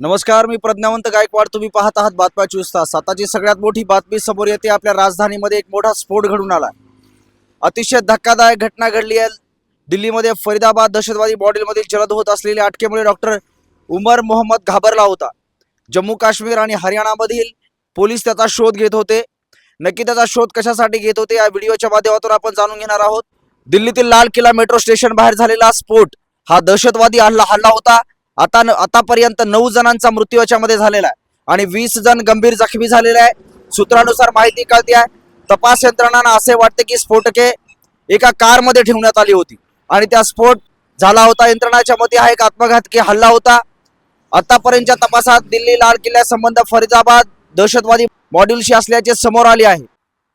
नमस्कार मी प्रज्ञावंत गायकवाड. तुम्ही पाहत आहात बातम्या चोवीस तास. आताची सगळ्यात मोठी बातमी समोर येते. आपल्या राजधानीमध्ये एक मोठा स्फोट घडून आला. अतिशय धक्कादायक घटना घडली आहे. दिल्लीमध्ये फरीदाबाद दहशतवादी मॉडेलमधील जलद होत असलेल्या अटकेमुळे डॉक्टर उमर मोहम्मद घाबरला होता. जम्मू काश्मीर आणि हरियाणामधील पोलीस त्याचा शोध घेत होते. नक्की त्याचा शोध कशासाठी घेत होते या व्हिडिओच्या माध्यमातून आपण जाणून घेणार आहोत. दिल्लीतील लाल किल्ला मेट्रो स्टेशन बाहेर झालेला स्फोट. हा दहशतवादी हल्ला हल्ला होता. आता आतापर्यंत नऊ जणांचा मृत्यू याच्यामध्ये झालेला आहे. आणि वीस जण गंभीर जखमी झालेले आहे. सूत्रानुसार माहिती कळते आहे. तपास यंत्रणांना असे वाटते की स्फोटके एका कारमध्ये ठेवण्यात आली होती. आणि त्या स्फोट झाला होता. यंत्रणाच्या मध्ये हा एक आत्मघातकी हल्ला होता. आतापर्यंतच्या तपासात दिल्ली लाल किल्ल्यासंबंध फरीदाबाद दहशतवादी मॉड्यूलशी असल्याचे समोर आले आहे.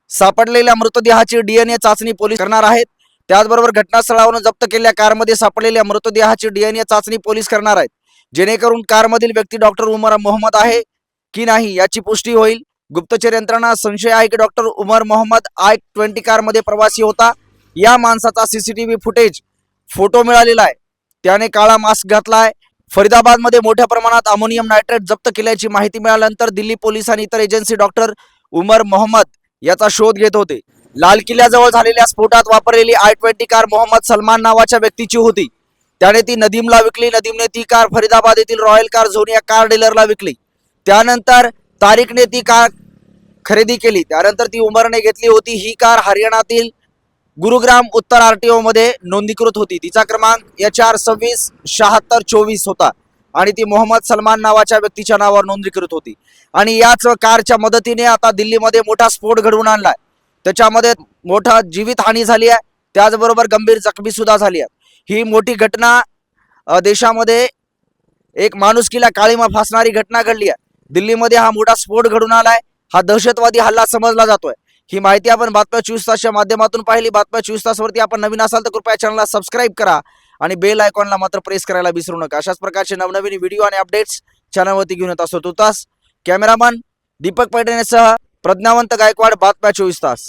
सापडलेल्या मृतदेहाची डीएनए चाचणी पोलीस करणार आहेत. त्याचबरोबर घटनास्थळावरून जप्त केलेल्या कारमध्ये सापडलेल्या मृतदेहाची डीएनए चाचणी पोलीस करणार आहेत. जेणेकरून कारमधील व्यक्ती डॉक्टर उमर मोहम्मद आहे की नाही याची पुष्टी होईल. गुप्तचर यंत्रणा संशय आहे की doctor Umar Mohammad i twenty कारमध्ये प्रवासी होता. या माणसाचा सीसीटीव्ही फुटेज फोटो मिळालेला आहे. त्याने काळा मास्क घातला आहे फरीदाबादमध्ये मोठ्या प्रमाणात अमोनियम नायट्रेट जप्त केल्याची माहिती मिळाल्यानंतर दिल्ली पोलीस आणि इतर एजन्सी डॉक्टर उमर मोहम्मद याचा शोध घेत होते. लाल किल्ल्याजवळ झालेल्या स्फोटात वापरलेली i twenty car Mohammad Salman नावाच्या व्यक्तीची होती. त्याने ती नदीमला विकली. नदीमने ती कार फरीदाबाद येथील रॉयल कार झोन या कार डीलरला विकली. त्यानंतर तारिकने ती कार खरेदी केली. त्यानंतर ती उमरने घेतली होती. ही कार हरियाणातील गुरुग्राम उत्तर आरटीओ मध्ये नोंदणीकृत होती. तिचा क्रमांक एच आर सव्वीस शहात्तर चोवीस होता आणि ती मोहम्मद सलमान नावाच्या व्यक्तीच्या नावावर नोंदणीकृत होती. आणि याच कारच्या मदतीने आता दिल्लीमध्ये मोठा स्फोट घडवून आणलाय. त्याच्यामध्ये मोठा जीवितहानी झाली आहे. त्याचबरोबर गंभीर जखमी सुद्धा झाली आहे. ही मोठी घटना देशामध्ये एक माणुसकीला काळीमा फासणारी घटना घडली आहे. दिल्लीमध्ये हा मोठा स्फोट घडून आलाय. हा दहशतवादी हल्ला समजला जातोय. ही माहिती आपण बातम्या चोवीस तासच्या माध्यमातून पाहिली. बातम्या चोवीस तासवरती आपण नवीन असाल तर कृपया चॅनलला सबस्क्राईब करा आणि बेल आयकॉनला मात्र प्रेस करायला विसरू नका. अशाच प्रकारचे नवनवीन व्हिडिओ आणि अपडेट्स चॅनलवरती घेऊन येत असतो. तुतास कॅमेरामन दीपक पैठणेसह प्रज्ञावंत गायकवाड बातम्या चोवीस तास.